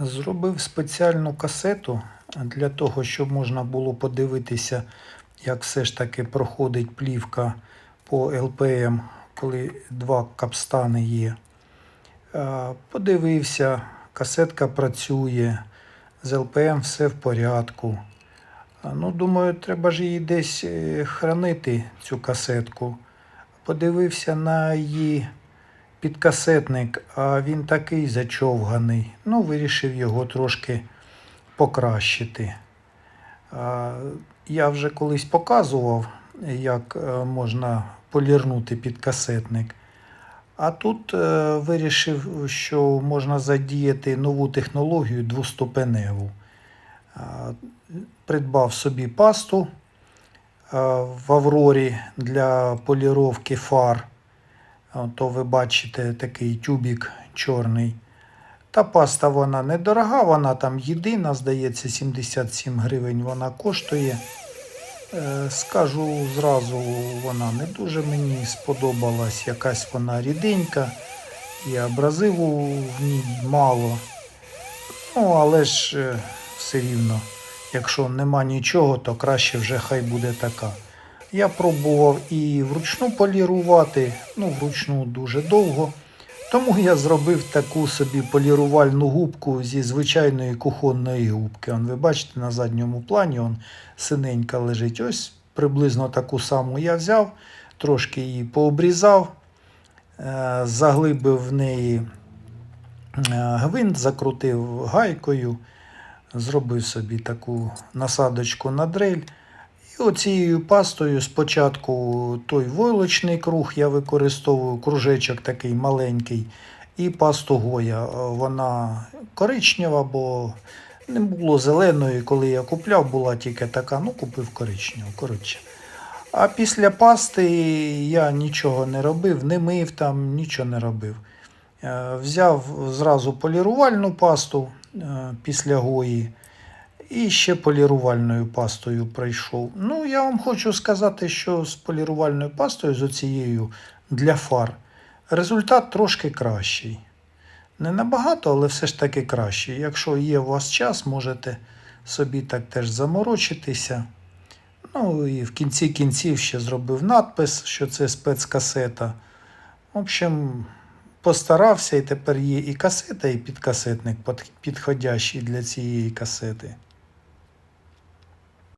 Зробив спеціальну касету для того, щоб можна було подивитися, як все ж таки проходить плівка по ЛПМ, коли два капстани є. Е, Подивився, касетка працює, з ЛПМ все в порядку. Ну, думаю, треба ж її десь е, хранити, цю касетку. Подивився на її підкасетник, а він такий зачовганий. Ну, вирішив його трошки покращити. Я вже колись показував, як е, можна полірнути підкасетник. А тут е, вирішив, що можна задіяти нову технологію двоступеневу. Придбав собі пасту е, в Аврорі для поліровки фар. То ви бачите такий тюбік чорний. Та паста вона недорога, вона там єдина, здається, 77 гривень вона коштує. Е, Скажу зразу, вона не дуже мені сподобалась, якась вона ріденька, і абразиву в ній мало. Ну, але ж е, все рівно, якщо нема нічого, то краще вже хай буде така. Я пробував і вручну полірувати, ну, вручну дуже довго. Тому я зробив таку собі полірувальну губку зі звичайної кухонної губки. Он, ви бачите, на задньому плані он синенька лежить. Ось приблизно таку саму я взяв, трошки її пообрізав, е, заглибив в неї е, гвинт, закрутив гайкою, зробив собі таку насадочку на дрель. Оцією пастою спочатку той войлочний круг я використовую, кружечок такий маленький, і пасту Гоя. Вона коричнева, бо не було зеленої, коли я купляв, була тільки така, ну купив коричневу. коротше. А після пасти я нічого не робив, не мив там, нічого не робив. Е, Взяв зразу полірувальну пасту е, після гої. І ще полірувальною пастою пройшов. Ну, я вам хочу сказати, що з полірувальною пастою, з оцією для фар, результат трошки кращий. Не набагато, але все ж таки кращий. Якщо є у вас час, можете собі так теж заморочитися. Ну і в кінці кінців ще зробив надпис, що це спецкасета. В общем, постарався, і тепер є і касета, і підкасетник підходящий для цієї касети.